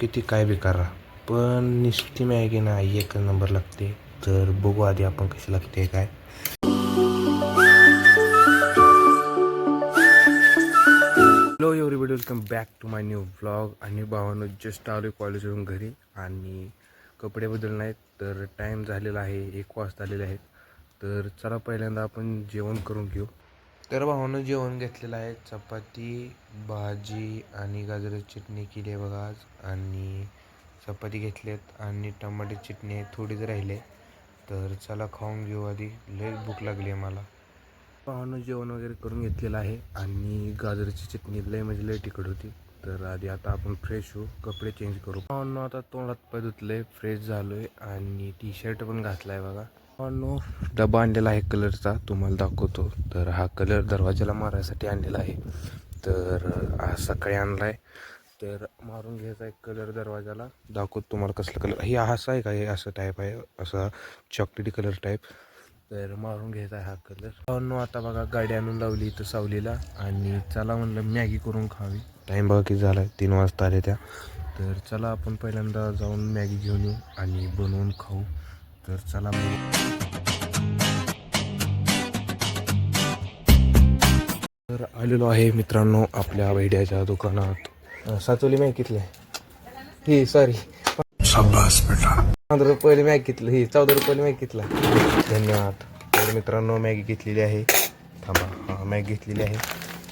किती काय बी करा. पण निस्ती मॅगी नाही एक नंबर लागते. तर बघू आधी आपण कशी लागते काय. Hello everybody welcome back to my new vlog आणि भावानं जस्ट आलो कॉलेजवरून घरी. आणि कपडे बदल नाहीत तर टाईम झालेला आहे. एक वाजता आलेले आहेत. तर चला पहिल्यांदा आपण जेवण करून घेऊ. तर भावानं जेवण घेतलेलं आहे. चपाती भाजी आणि गाजराची चटणी केली आहे बघा आज. आणि चपाती घेतल्यात आणि टमाटे चटणी आहे थोडीच राहिले. तर चला खाऊन घेऊ आधी. लय भूक लागली आहे मला. पाहुणं जेवण वगैरे करून घेतलेलं आहे आणि गाजराची चटणी लय म्हणजे लय तिखट होती. तर आधी आता आपण फ्रेश होऊ कपडे चेंज करू. पाहुणं आता तोंडात पाय धुतलंय फ्रेश झालोय आणि टी शर्ट पण घातला आहे बघा. नो डबा आणलेला आहे कलरचा तुम्हाला दाखवतो. तर हा कलर दरवाजाला मारायसाठी आणलेला आहे. तर आज सकाळी आहे तर मारून घ्यायचा एक कलर दरवाजाला दाखवतो तुम्हाला कसला कलर. हे असा आहे का? हे असं टाईप आहे? असा चॉकलेटी कलर टाईप तर मारून घ्यायचा आहे हा कलर. नो आता बघा गाडी आणून लावली इथं सावलीला. आणि चला म्हणलं मॅगी करून खावी. टाईम बघा किती झाला तीन वाजता आले त्या. तर चला आपण पहिल्यांदा जाऊन मॅगी घेऊन येऊ आणि बनवून खाऊ. तर चला तर आलेलो आहे मित्रांनो आपल्या वैड्याच्या दुकानात. साचोली मॅग कितलं? ही सॉरी पंधरा रुपयाला मॅग घेतलं ही चौदा रुपयाला मॅग घेतला धन्यवाद. तर मित्रांनो मॅगी घेतलेली आहे. थांबा हा मॅग घेतलेली आहे.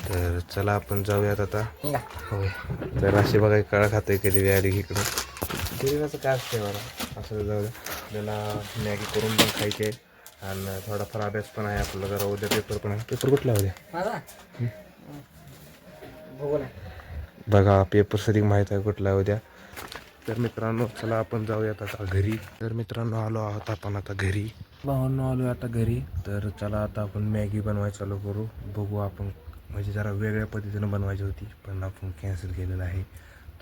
तर चला आपण जाऊयात आता. होय. तर असे बघा काळा खातोय कधी व्याधी इकडं. गरीबाचं काय असतंय मला असं जाऊ द्या आपल्याला मॅगी करून पण खायची. आहे आणि थोडाफार अभ्यास पण आहे आपला जरा उद्या पेपर पण आहे. पेपर कुठला उद्या? बघू पेपर सरी माहीत आहे कुठला उद्या. तर मित्रांनो चला आपण जाऊयात आता घरी. तर मित्रांनो आलो आहोत आपण आता घरी. भावांनो आलो आता घरी. तर चला आता आपण मॅगी बनवायला चालू करू. बघू आपण म्हणजे जरा वेगळ्या पद्धतीनं बनवायची होती पण आपण कॅन्सल केलेलं आहे.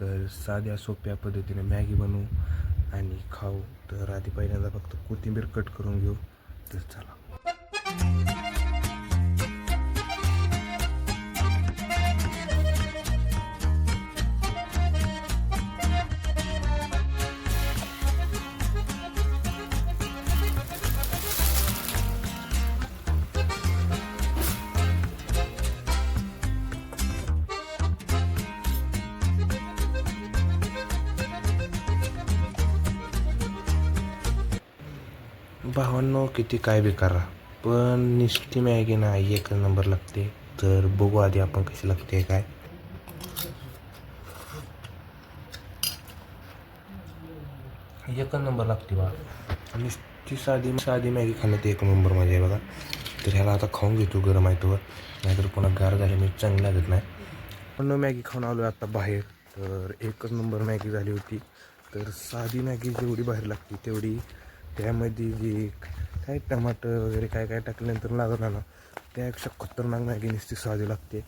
तर साध्या सोप्या पद्धतीने मॅगी बनवू. खाऊ. तर आधी पहिल्यांदा फक्त कोथिंबीर कट करून घेऊ. तर चला. भावांनो किती काय बी करा पण निस्ती मॅगी नाही एक नंबर लागते. तर बघू आधी आपण कशी लागते काय? एक नंबर लागते बा. नुसती साधी साधी मॅगी खाण्यात एक नंबर मजा आहे बघा. तर ह्याला आता खाऊन घेतो गरम आहे तोवर. नाहीतर पुन्हा गार झाली मी चांगली लागत नाही. पण मॅगी खाऊन आलो आता बाहेर. तर एकच नंबर मॅगी झाली होती. तर साधी मॅगी जेवढी बाहेर लागते तेवढी त्यामध्ये जे काय टमाटर वगैरे काय काय टाकल्यानंतर लागत ना त्यापेक्षा खतरनाक मॅगी नुसती साधी लागते.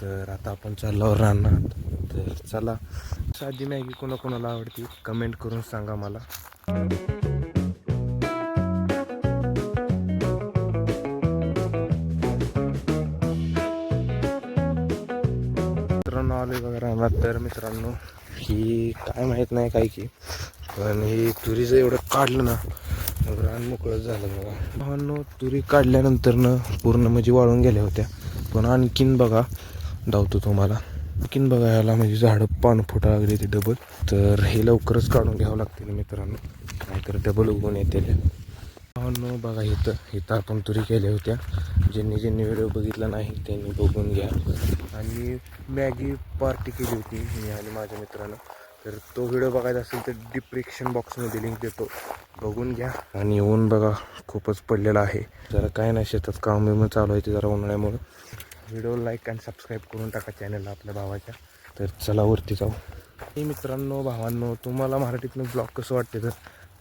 तर आता आपण चाललो राहणार तर चला साधी मॅगी कोणाकोणाला आवडते कमेंट करून सांगा मला. मित्रांनो आले बघा राहणार तर मित्रांनो ही काय माहीत नाही काय की पण हे तुरीचं एवढं काढलं ना मग रान मोकळं झालं बघा. भावांनो तुरी काढल्यानंतरनं पूर्ण म्हणजे वाळून गेल्या होत्या. पण आणखीन बघा धावतो तुम्हाला. आणखीन बघा याला म्हणजे झाडं पान फुटा लागली ते डबल तर हे लवकरच काढून घ्यावं लागते ना मित्रांनो. नाहीतर डबल उगवून येते भावांनो बघा इथं इथं आपण तुरी केल्या होत्या. ज्यांनी ज्यांनी व्हिडिओ बघितला नाही त्यांनी बघून घ्या. आणि मॅगी पार्टी केली होती मी आणि माझ्या मित्रानं. तर तो व्हिडिओ बघायचा असेल तर डिप्रिक्शन बॉक्समध्ये लिंक देतो. बघून घ्या. आणि ऊन बघा खूपच पडलेला आहे. जरा काय नाही शेतात काम बिम चालू आहे ते जरा उन्हाळ्यामुळं. व्हिडिओ लाईक आणि सबस्क्राईब करून टाका चॅनलला आपल्या भावाच्या. तर चला वरती जाऊ. हे मित्रांनो भावांनो तुम्हाला मराठीतनं ब्लॉग कसं वाटते तर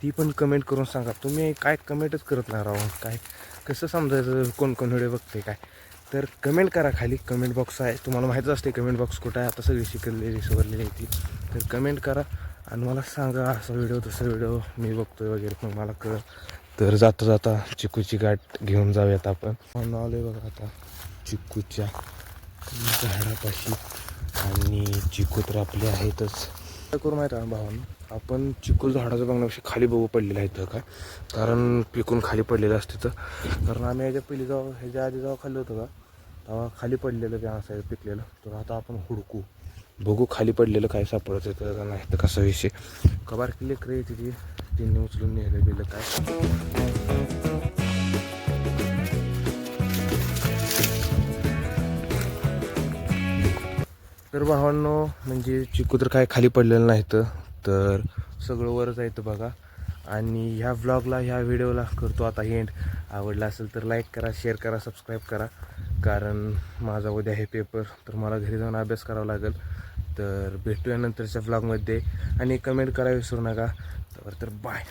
ती पण कमेंट करून सांगा. तुम्ही काय कमेंटच करत नाही राहून काय कसं समजायचं? कोण कोण व्हिडिओ बघते काय? तर कमेंट करा खाली. कमेंट बॉक्स आहे. तुम्हाला माहीतच असते कमेंट बॉक्स कुठं आहे. आता सगळी शिकलेली सवरलेली आहे ती. तर कमेंट करा आणि मला सांगा असा व्हिडिओ तसा व्हिडिओ मी बघतोय वगैरे मग मला कळ तर जाता जाता चिकूची गाठ घेऊन जाऊयात आपण. म्हणून आलोय बघा आता चिकूच्या झाडापाशी. आणि चिकू तर आपले आहेतच. करू माहीत आहे भावांना? आपण चिकू झाडाचं बघण्यापेक्षा खाली बघू पडलेलं आहे इथं का? कारण पिकून खाली पडलेलं असते तर कारण आम्ही ह्याच्या पहिली जेव्हा ह्याच्या आधी जेव्हा खाल्लं होतं का? तेव्हा खाली पडलेलं ते असं पिकलेलं. तर आता आपण हुडकू. बघू खाली पडलेलं काय सापडत येतं का नाही तर कसा विषय. कबार किल्ले क्रे तिथे. त्यांनी उचलून नेलं गेलं काय? तर भावांनो म्हणजे चिकू तर काय खाली पडलेलं नाही तर तर सगळं वरच आहे बघा. आणि ह्या व्लॉगला ह्या व्हिडिओला करतो आता एंड आवडला असेल तर लाईक करा शेअर करा सबस्क्राईब करा. कारण माझा उद्या हे पेपर तर मला घरी जाऊन अभ्यास करावा लागेल. तर भेटूया नंतरच्या व्लॉगमध्ये आणि कमेंट करा विसरू नका. तर तर बाय